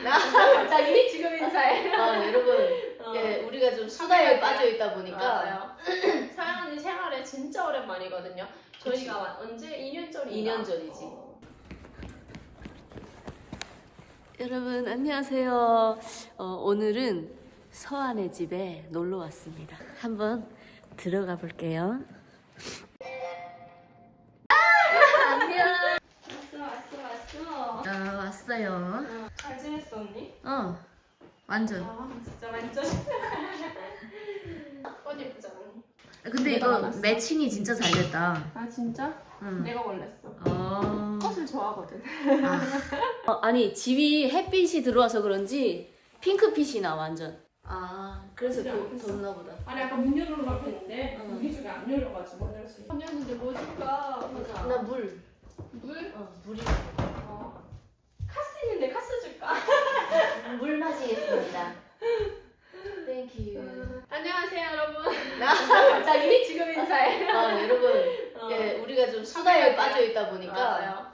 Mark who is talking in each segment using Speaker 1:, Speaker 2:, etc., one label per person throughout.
Speaker 1: 갑자기 지금 인사해.
Speaker 2: 아, 여러분,
Speaker 1: 어.
Speaker 2: 예, 우리가 좀 수다에 빠져 있다 보니까
Speaker 1: 맞아요. 언니 생활에 진짜 오랜만이거든요. 저희가 완- 언제 2년 전인가?
Speaker 2: 2년 전이지.
Speaker 1: 어.
Speaker 2: 여러분 안녕하세요. 어, 오늘은 서한의 집에 놀러 왔습니다. 한번 들어가 볼게요. 안녕.
Speaker 1: 왔어 왔어 왔어.
Speaker 2: 아 왔어요.
Speaker 1: 어, 잘 지냈어 언니?
Speaker 2: 어 완전.
Speaker 1: 아 진짜 완전. 꽃 예쁘지 않니?
Speaker 2: 근데
Speaker 1: 내가
Speaker 2: 이거
Speaker 1: 골랐어.
Speaker 2: 매칭이 진짜 잘 됐다.
Speaker 1: 아 진짜?
Speaker 2: 응.
Speaker 1: 내가 골랐어.
Speaker 2: 어.
Speaker 1: 꽃을 좋아하거든.
Speaker 2: 아. 어, 아니 집이 햇빛이 들어와서 그런지 핑크빛이 나 완전. 아 그래서 더 덥나 보다.
Speaker 1: 아니 아까 문 열어놓으려고 했는데
Speaker 2: 응.
Speaker 1: 우리 집에 안 열려가지고 못 열었어. 문 열었는데 뭐 줄까? 보자.
Speaker 2: 나 물.
Speaker 1: 물?
Speaker 2: 어 물이.
Speaker 1: 어. 카스 있는데 카스 줄까?
Speaker 2: 물 마시겠습니다. 땡큐.
Speaker 1: 안녕하세요 여러분.
Speaker 2: 나
Speaker 1: 갑자기 지금 인사해.
Speaker 2: 아 여러분,
Speaker 1: 어.
Speaker 2: 예 우리가 좀 수다에 빠져 있다 보니까
Speaker 1: 맞아요.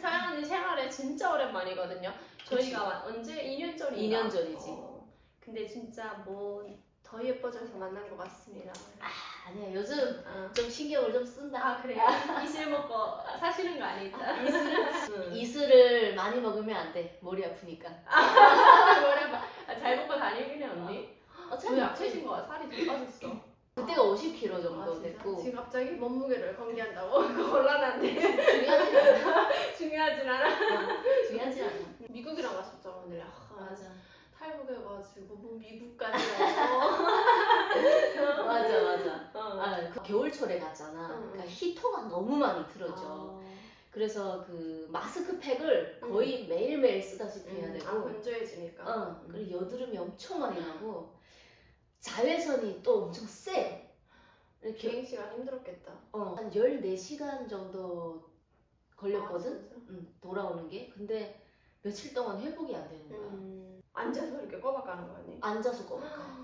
Speaker 1: 서영 언니 생활에 진짜 오랜만이거든요. 저희가 완- 언제 2년 전인가?
Speaker 2: 2년 전이지.
Speaker 1: 어. 근데 진짜 뭐 더 예뻐져서 만난 것 같습니다.
Speaker 2: 아니야 요즘
Speaker 1: 어.
Speaker 2: 좀 신경을 좀 쓴다.
Speaker 1: 아 그래요? 이슬 먹고 사시는 거 아니죠? 이슬?
Speaker 2: 이슬을 많이 먹으면 안 돼. 머리 아프니까.
Speaker 1: 아, 잘 먹고 다니긴 해 언니.
Speaker 2: 어,
Speaker 1: 저 약해진 거야 살이 좀 빠졌어.
Speaker 2: 그때가 50kg
Speaker 1: 아,
Speaker 2: 정도
Speaker 1: 진짜?
Speaker 2: 됐고
Speaker 1: 지금 갑자기 몸무게를 공개한다고? 곤란한데
Speaker 2: 중요하지 않아.
Speaker 1: 중요하진 않아.
Speaker 2: 어, 중요하지 않아.
Speaker 1: 미국이랑 갔었잖아 오늘. 아,
Speaker 2: 맞아.
Speaker 1: 탈북해 가지고 뭐 미국까지 가서.
Speaker 2: 맞아 맞아.
Speaker 1: 어.
Speaker 2: 아, 그 겨울철에 갔잖아.
Speaker 1: 응,
Speaker 2: 그러니까
Speaker 1: 응.
Speaker 2: 히터가 너무 많이 틀어져.
Speaker 1: 아.
Speaker 2: 그래서 그 마스크팩을
Speaker 1: 응.
Speaker 2: 거의 매일매일 쓰다시피 해야
Speaker 1: 음,
Speaker 2: 되고.
Speaker 1: 아 건조해지니까.
Speaker 2: 어, 그리고 여드름이 엄청 많이 나고 자외선이 또 엄청 세. 이렇게
Speaker 1: 비행 시간 힘들었겠다.
Speaker 2: 어, 한 14시간 정도 걸렸거든.
Speaker 1: 아, 진짜?
Speaker 2: 응, 돌아오는 게. 근데 며칠 동안 회복이 안 되는 거야.
Speaker 1: 음, 앉아서 이렇게 꼬박 가는 거 아니?
Speaker 2: 앉아서 꼬박가.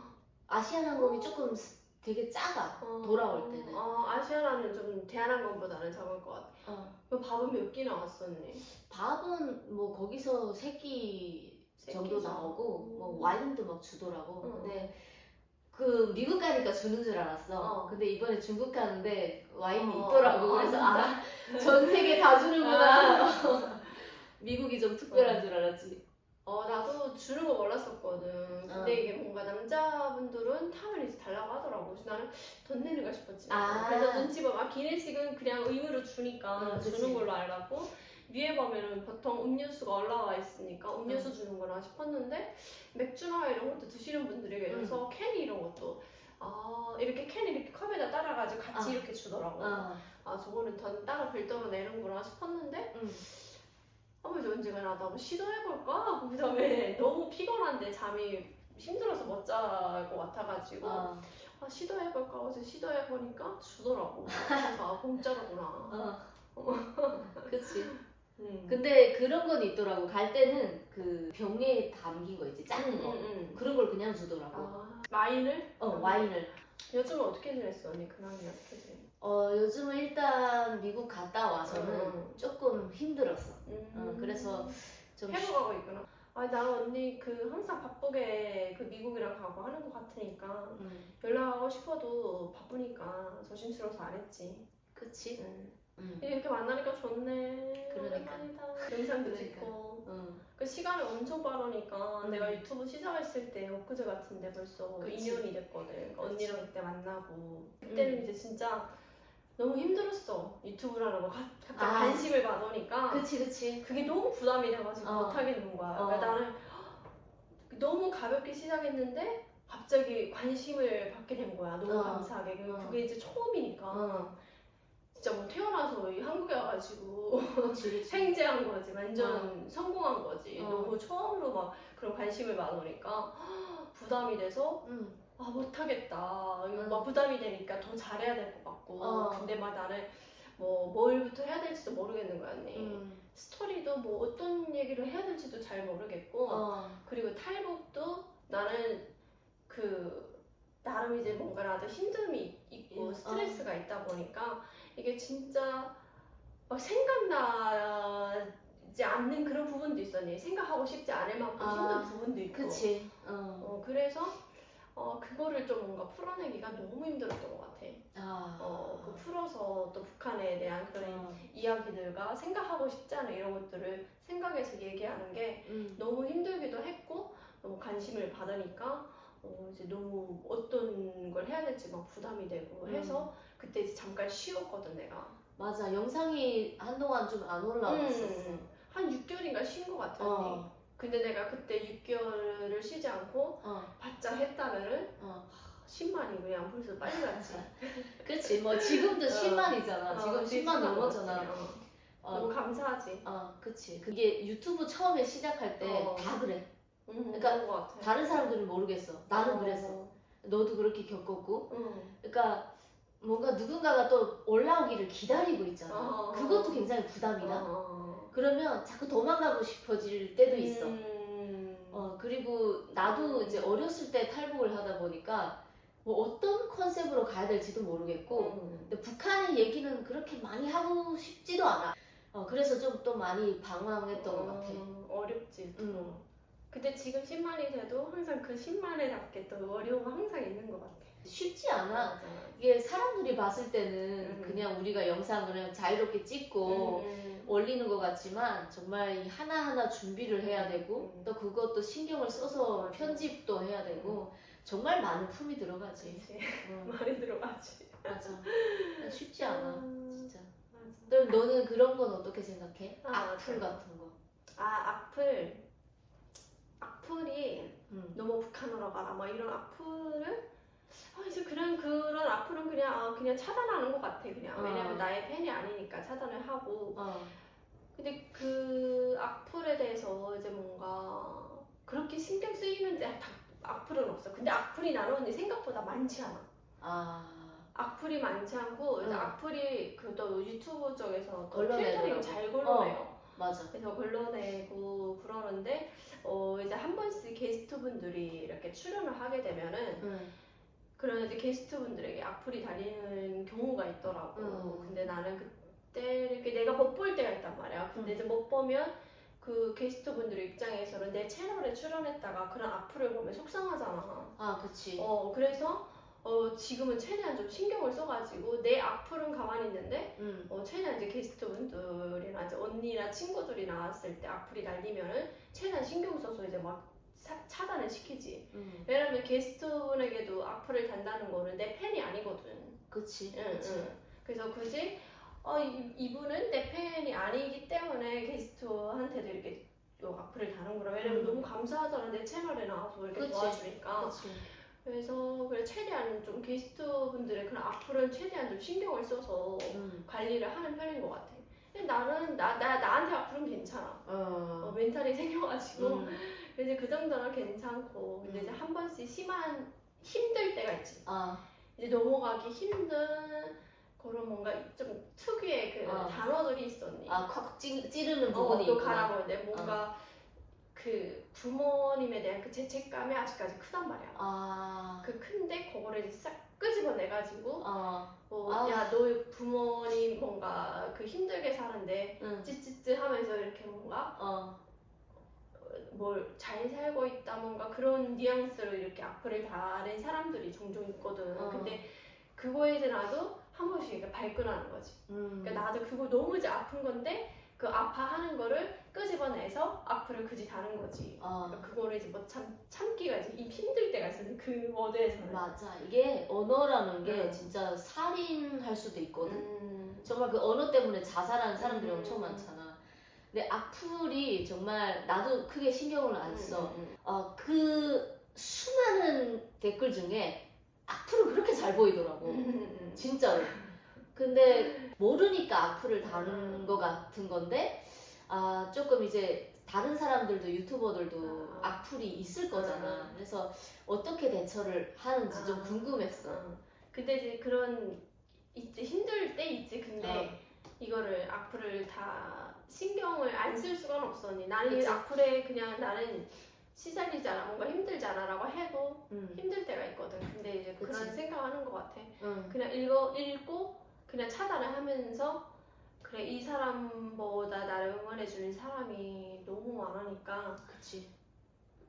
Speaker 2: 아시아나항공이 조금 되게 작아.
Speaker 1: 어.
Speaker 2: 돌아올 때는.
Speaker 1: 어, 아시아나는 좀 대한항공보다는 작을 것 같아.
Speaker 2: 어.
Speaker 1: 그 밥은 몇 끼 나왔었니?
Speaker 2: 밥은 뭐 거기서 세끼
Speaker 1: 세
Speaker 2: 정도
Speaker 1: 끼죠.
Speaker 2: 나오고 뭐
Speaker 1: 음.
Speaker 2: 와인도 막 주더라고.
Speaker 1: 응.
Speaker 2: 근데 그 미국 가니까 주는 줄 알았어.
Speaker 1: 어.
Speaker 2: 근데 이번에 중국 가는데 와인이
Speaker 1: 어,
Speaker 2: 있더라고.
Speaker 1: 어,
Speaker 2: 그래서? 아, 전 세계 다 주는구나. 미국이 좀 특별한
Speaker 1: 어.
Speaker 2: 줄 알았지.
Speaker 1: 어, 나도 주는 거 몰랐었거든. 근데
Speaker 2: 어.
Speaker 1: 이게 뭔가 남자분들은 탕을 이제 달라고 하더라고. 그래서 나는 돈 내는가 싶었지.
Speaker 2: 아.
Speaker 1: 그래서 눈치 보면 아, 기내식은 그냥 의무로 주니까
Speaker 2: 응, 그치.
Speaker 1: 주는 걸로 알았고 위에 보면은 보통 음료수가 올라와 있으니까 음료수
Speaker 2: 응.
Speaker 1: 주는구나 싶었는데 맥주나 이런 것도 드시는 분들이 계셔서 캔이 이런 것도 아 이렇게 캔 이렇게 컵에다 따라가지고 같이
Speaker 2: 아.
Speaker 1: 이렇게 주더라고.
Speaker 2: 어.
Speaker 1: 아 저거는 돈 따로 별도로 내는구나 싶었는데
Speaker 2: 응.
Speaker 1: 아무 이제 언제가 나도 한번 시도해볼까? 그 다음에 너무 피곤한데 잠이 힘들어서 못 잘 것 같아가지고
Speaker 2: 어.
Speaker 1: 아, 시도해볼까? 어제 시도해보니까 주더라고. 그래서 아 공짜로구나.
Speaker 2: 어. 그치.
Speaker 1: 음.
Speaker 2: 근데 그런 건 있더라고. 갈 때는 그 병에 담긴 거 있지. 작은
Speaker 1: 응,
Speaker 2: 거.
Speaker 1: 응, 응.
Speaker 2: 그런 걸 그냥 주더라고.
Speaker 1: 아, 와인을?
Speaker 2: 어, 와인을.
Speaker 1: 요즘은 어떻게 지냈어? 언니 근황이 어떻게 지내?
Speaker 2: 어, 요즘은 일단 미국 갔다 와서는
Speaker 1: 음.
Speaker 2: 조금 힘들었어.
Speaker 1: 음.
Speaker 2: 어, 그래서 좀
Speaker 1: 회복하고 있구나. 아니 나는 언니 그 항상 바쁘게 그 미국이랑 가고 하는 것 같으니까
Speaker 2: 음,
Speaker 1: 연락하고 싶어도 바쁘니까 조심스러워서 안 했지.
Speaker 2: 그치?
Speaker 1: 응.
Speaker 2: 음.
Speaker 1: 이렇게 만나니까 좋네.
Speaker 2: 그러니까.
Speaker 1: 오랜만이다. 영상도
Speaker 2: 그러니까.
Speaker 1: 찍고.
Speaker 2: 음.
Speaker 1: 그 시간이 엄청 빠르니까
Speaker 2: 음.
Speaker 1: 내가 유튜브 시작했을 때 엊그제 같은데 벌써
Speaker 2: 그치.
Speaker 1: 2년이 됐거든. 그러니까
Speaker 2: 그치.
Speaker 1: 언니랑 그때 만나고. 그때는
Speaker 2: 음.
Speaker 1: 이제 진짜 너무 힘들었어. 유튜브라는 거 가- 갑자기
Speaker 2: 아.
Speaker 1: 관심을 받으니까.
Speaker 2: 그치, 그치.
Speaker 1: 그게 너무 부담이 돼가지고
Speaker 2: 어.
Speaker 1: 못하겠는 거야.
Speaker 2: 어.
Speaker 1: 그러니까 나는 너무 가볍게 시작했는데 갑자기 관심을 받게 된 거야. 너무
Speaker 2: 어.
Speaker 1: 감사하게. 그-
Speaker 2: 어.
Speaker 1: 그게 이제 처음이니까.
Speaker 2: 어.
Speaker 1: 진짜 뭐 태어나서 이 한국에 와가지고. 생제한 거지. 완전 성공한 거지.
Speaker 2: 어.
Speaker 1: 너무 처음으로 막 그런 관심을 받으니까 부담이 돼서
Speaker 2: 음.
Speaker 1: 아 못하겠다. 이거
Speaker 2: 음.
Speaker 1: 막 부담이 되니까 더 잘해야 될 것 같고.
Speaker 2: 어.
Speaker 1: 근데 막 나는 뭐 뭘부터 해야 될지도 모르겠는 거야 언니.
Speaker 2: 음.
Speaker 1: 스토리도 뭐 어떤 얘기를 해야 될지도 잘 모르겠고.
Speaker 2: 어.
Speaker 1: 그리고 탈북도 나는 그 나름 이제 뭔가 나도 힘듦이 있고
Speaker 2: 음,
Speaker 1: 스트레스가 있다 보니까 이게 진짜 막 생각나지 않는 그런 부분도 있었니 생각하고 싶지 않을 만큼
Speaker 2: 아,
Speaker 1: 힘든 부분도 있고
Speaker 2: 그치. 어.
Speaker 1: 어, 그래서 어, 그거를 좀 뭔가 풀어내기가 너무 힘들었던 것 같아
Speaker 2: 아.
Speaker 1: 어, 그 풀어서 또 북한에 대한 그런
Speaker 2: 어.
Speaker 1: 이야기들과 생각하고 싶지 않은 이런 것들을 생각해서 얘기하는 게
Speaker 2: 음.
Speaker 1: 너무 힘들기도 했고 너무 관심을 받으니까 어, 이제 너무 어떤 걸 해야 될지 막 부담이 되고
Speaker 2: 음.
Speaker 1: 해서 그때 이제 잠깐 쉬었거든 내가
Speaker 2: 맞아. 영상이 한동안 좀 안 올라왔었어.
Speaker 1: 음, 한 6개월인가 쉰 것 같아 언니
Speaker 2: 어.
Speaker 1: 근데 내가 그때 6개월을 쉬지 않고
Speaker 2: 어.
Speaker 1: 바짝 했다면은
Speaker 2: 어.
Speaker 1: 10만이 그냥 벌써 빨리 갔지
Speaker 2: 그치. 뭐 지금도
Speaker 1: 어.
Speaker 2: 10만이잖아. 지금
Speaker 1: 어,
Speaker 2: 10만 넘었잖아.
Speaker 1: 어.
Speaker 2: 어.
Speaker 1: 너무 감사하지
Speaker 2: 어, 그치. 그게 유튜브 처음에 시작할 때
Speaker 1: 어.
Speaker 2: 다 그래.
Speaker 1: 음,
Speaker 2: 그러니까
Speaker 1: 그런 것 같아
Speaker 2: 다른 사람들은 모르겠어. 나는
Speaker 1: 어.
Speaker 2: 그랬어. 너도 그렇게 겪었고.
Speaker 1: 응.
Speaker 2: 그러니까 뭔가 누군가가 또 올라오기를 기다리고 있잖아.
Speaker 1: 어.
Speaker 2: 그것도 굉장히 부담이다.
Speaker 1: 어.
Speaker 2: 그러면 자꾸 도망가고 싶어질 때도 있어.
Speaker 1: 음.
Speaker 2: 어, 그리고 나도 이제 어렸을 때 탈북을 하다 보니까 뭐 어떤 컨셉으로 가야 될지도 모르겠고
Speaker 1: 음.
Speaker 2: 근데 북한의 얘기는 그렇게 많이 하고 싶지도 않아. 어, 그래서 좀 또 많이 방황했던 것 같아.
Speaker 1: 어, 어렵지. 또.
Speaker 2: 음.
Speaker 1: 근데 지금 10만이 돼도 항상 그 10만에 답게 또 어려움은 항상 있는 것 같아.
Speaker 2: 쉽지 않아. 이게 사람들이 봤을 때는
Speaker 1: 음.
Speaker 2: 그냥 우리가 영상을 자유롭게 찍고
Speaker 1: 음.
Speaker 2: 올리는 것 같지만 정말 이 하나하나 준비를 해야 되고
Speaker 1: 음.
Speaker 2: 또 그것도 신경을 써서. 편집도 해야 되고 정말 많은 품이 들어가지.
Speaker 1: 그치.
Speaker 2: 어,
Speaker 1: 많이 들어가지.
Speaker 2: 맞아. 쉽지 않아.
Speaker 1: 음.
Speaker 2: 진짜.
Speaker 1: 맞아.
Speaker 2: 또 너는 그런 건 어떻게 생각해?
Speaker 1: 아,
Speaker 2: 악플
Speaker 1: 맞아.
Speaker 2: 같은 거.
Speaker 1: 아 악플. 악플이
Speaker 2: 음.
Speaker 1: 너무 북한으로 가라 막 이런 악플을 아 이제 그런 그런 악플은 그냥 아, 그냥 차단하는 것 같아 그냥
Speaker 2: 어.
Speaker 1: 왜냐면 나의 팬이 아니니까 차단을 하고
Speaker 2: 어.
Speaker 1: 근데 그 악플에 대해서 이제 뭔가 그렇게 신경 쓰이는데 다 악플은 없어 근데 악플이 나는 언니 생각보다 많지 않아
Speaker 2: 아.
Speaker 1: 악플이 많지 않고 이제
Speaker 2: 응.
Speaker 1: 악플이 그또 유튜브 쪽에서. 필터링 잘 걸러내요
Speaker 2: 맞아.
Speaker 1: 그래서 걸러내고 그러는데 어 이제 한 번씩 게스트분들이 이렇게 출연을 하게 되면은
Speaker 2: 응.
Speaker 1: 그런 이제 게스트분들에게 악플이 달리는 경우가 있더라고.
Speaker 2: 음.
Speaker 1: 근데 나는 그때 이렇게 내가 못 볼 때가 있단 말이야. 근데
Speaker 2: 음.
Speaker 1: 이제 못 보면 그 게스트분들의 입장에서는 내 채널에 출연했다가 그런 악플을 보면 속상하잖아.
Speaker 2: 아, 그치.
Speaker 1: 어 그래서 어 지금은 최대한 좀 신경을 써가지고 내 악플은 가만히 있는데
Speaker 2: 응.
Speaker 1: 어 최대한 이제 게스트분들이나 이제 언니나 친구들이 나왔을 때 악플이 달리면은 최대한 신경 써서 이제 막 사- 차단을 시키지.
Speaker 2: 응.
Speaker 1: 왜냐면 게스트분에게도 악플을 단다는 거는 내 팬이 아니거든.
Speaker 2: 그치.
Speaker 1: 응,
Speaker 2: 그치.
Speaker 1: 응. 그래서 굳이 어, 이, 이분은 내 팬이 아니기 때문에 게스트한테도 이렇게 요 악플을 다는구나. 왜냐면
Speaker 2: 음.
Speaker 1: 너무 감사하잖아. 내 채널에 나와서 이렇게
Speaker 2: 그치.
Speaker 1: 도와주니까.
Speaker 2: 그치.
Speaker 1: 그래서 그래 최대한 좀 게스트분들의 그런 악플은 최대한 좀 신경을 써서
Speaker 2: 응.
Speaker 1: 관리를 하는 편인 것 같아. 근데 나는 나, 나 나한테 악플은 괜찮아. 어,
Speaker 2: 어.
Speaker 1: 멘탈이 생겨가지고
Speaker 2: 응.
Speaker 1: 이제 그 정도는 괜찮고 근데
Speaker 2: 음.
Speaker 1: 이제 한 번씩 심한 힘들 때가 있지.
Speaker 2: 아,
Speaker 1: 이제 넘어가기 힘든 그런 뭔가 좀 특유의 그
Speaker 2: 어.
Speaker 1: 단어들이 있었니.
Speaker 2: 아, 콱 찌, 찌르는
Speaker 1: 어,
Speaker 2: 부분이
Speaker 1: 또
Speaker 2: 있구나.
Speaker 1: 가라고 근데 뭔가 그 부모님에 대한 그 죄책감이 아직까지 크단 말이야.
Speaker 2: 아.
Speaker 1: 그 큰데 그거를 싹 끄집어내가지고
Speaker 2: 어.
Speaker 1: 뭐
Speaker 2: 아.
Speaker 1: 야 너희 부모님 뭔가 그 힘들게 사는데
Speaker 2: 응.
Speaker 1: 찌찌찌 하면서 이렇게 뭔가
Speaker 2: 어.
Speaker 1: 뭘 잘 살고 있다 뭔가 그런 뉘앙스로 이렇게 악플을 다는 사람들이 종종 있거든.
Speaker 2: 어.
Speaker 1: 근데 그거에 대해 나도 한 번씩 이렇게 발끈하는 거지.
Speaker 2: 음.
Speaker 1: 그러니까 나도 그거 너무 이제 아픈 건데 그 아파하는 거를 끄집어내서 악플을 그지 다는 거지.
Speaker 2: 어.
Speaker 1: 그러니까 그거를 이제 뭐 참 참기가 이제 이 힘들 때가 있었는데 그 워드에서는.
Speaker 2: 맞아. 이게 언어라는 게
Speaker 1: 응.
Speaker 2: 진짜 살인할 수도 있거든.
Speaker 1: 음.
Speaker 2: 정말 그 언어 때문에 자살하는 사람들이
Speaker 1: 음.
Speaker 2: 엄청 많잖아. 근데 악플이 정말 나도 크게 신경을 안 써.
Speaker 1: 음, 음,
Speaker 2: 어, 그 수많은 댓글 중에 악플은 그렇게 잘 보이더라고.
Speaker 1: 음, 음, 음.
Speaker 2: 진짜로. 근데 모르니까 악플을 다는 것 같은 건데, 아, 조금 이제 다른 사람들도 유튜버들도
Speaker 1: 아.
Speaker 2: 악플이 있을 거잖아.
Speaker 1: 아.
Speaker 2: 그래서 어떻게 대처를 하는지 좀
Speaker 1: 아.
Speaker 2: 궁금했어.
Speaker 1: 어. 근데 이제 그런 있지 힘들 때 있지 근데 이거를 악플을 다 신경을 안 쓸 수가 없었니 나는 이
Speaker 2: 그치.
Speaker 1: 악플에 그냥 나는 시달리잖아 뭔가 힘들잖아라고 해도
Speaker 2: 응,
Speaker 1: 힘들 때가 있거든 근데 이제 그런
Speaker 2: 그치.
Speaker 1: 생각하는 것 같아
Speaker 2: 응,
Speaker 1: 그냥 읽어 읽고 그냥 차단을 하면서 그래 그래 이 사람보다 나를 응원해주는 사람이 너무 많으니까
Speaker 2: 그치.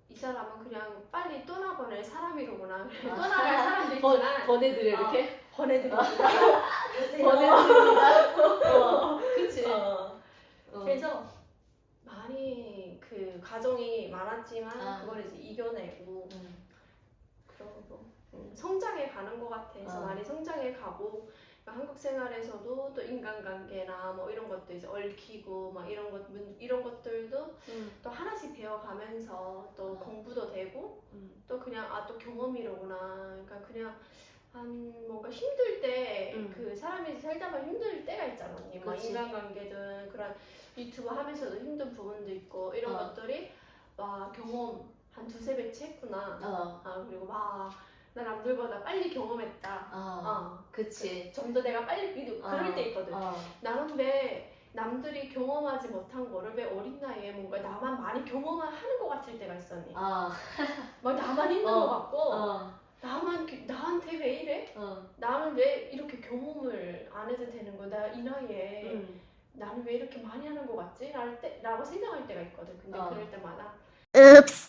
Speaker 1: 이 사람은 그냥 빨리 떠나보낼 사람이로구나. 그래,
Speaker 2: 아.
Speaker 1: 떠나갈 사람도
Speaker 2: 번,
Speaker 1: 있지만 어.
Speaker 2: 이렇게?
Speaker 1: 보내드립니다. 가세요.
Speaker 2: 보내드립니다. 어, 그치.
Speaker 1: 어.
Speaker 2: 어.
Speaker 1: 그래서 많이 그 가정이 많았지만
Speaker 2: 아.
Speaker 1: 그걸 이제 이겨내고
Speaker 2: 음.
Speaker 1: 그러고 음, 성장해 가는 것 같아. 그래서
Speaker 2: 아.
Speaker 1: 많이 성장해 가고 그러니까 한국 생활에서도 또 인간관계나 뭐 이런 것도 이제 얽히고 막 이런 것 문- 이런 것들도
Speaker 2: 음.
Speaker 1: 또 하나씩 배워가면서 또
Speaker 2: 아.
Speaker 1: 공부도 되고
Speaker 2: 음.
Speaker 1: 또 그냥 아 또 경험이로구나. 그러니까 그냥 한 뭔가 힘들 때
Speaker 2: 음.
Speaker 1: 그 사람이 살다 보면 힘들 때가 있잖아. 언니. 막
Speaker 2: 그치.
Speaker 1: 인간관계든 그런 유튜브 하면서도 힘든 부분도 있고 이런
Speaker 2: 어.
Speaker 1: 것들이 와 경험 한 두세 배치 했구나.
Speaker 2: 어.
Speaker 1: 아 그리고 와나 남들보다 빨리 경험했다.
Speaker 2: 어.
Speaker 1: 어.
Speaker 2: 그치.
Speaker 1: 좀 더 내가 빨리 믿고
Speaker 2: 어.
Speaker 1: 그럴 때 있거든.
Speaker 2: 어.
Speaker 1: 나는 왜 남들이 경험하지 못한 거를 왜 어린 나이에 뭔가 나만 많이 경험을 하는 것 같을 때가 있었니?
Speaker 2: 어.
Speaker 1: 막 나만 힘든
Speaker 2: 어.
Speaker 1: 것 같고
Speaker 2: 어.
Speaker 1: 나만 그- 나한테 왜 이래?
Speaker 2: 어.
Speaker 1: 나는 왜 이렇게 경험을 안 해도 되는 거야? 나 이 나이에
Speaker 2: 음.
Speaker 1: 나는 왜 이렇게 많이 하는 것 같지? 라고, 생각할 때가 있거든. 근데
Speaker 2: 어.
Speaker 1: 그럴 때마다
Speaker 3: Oops.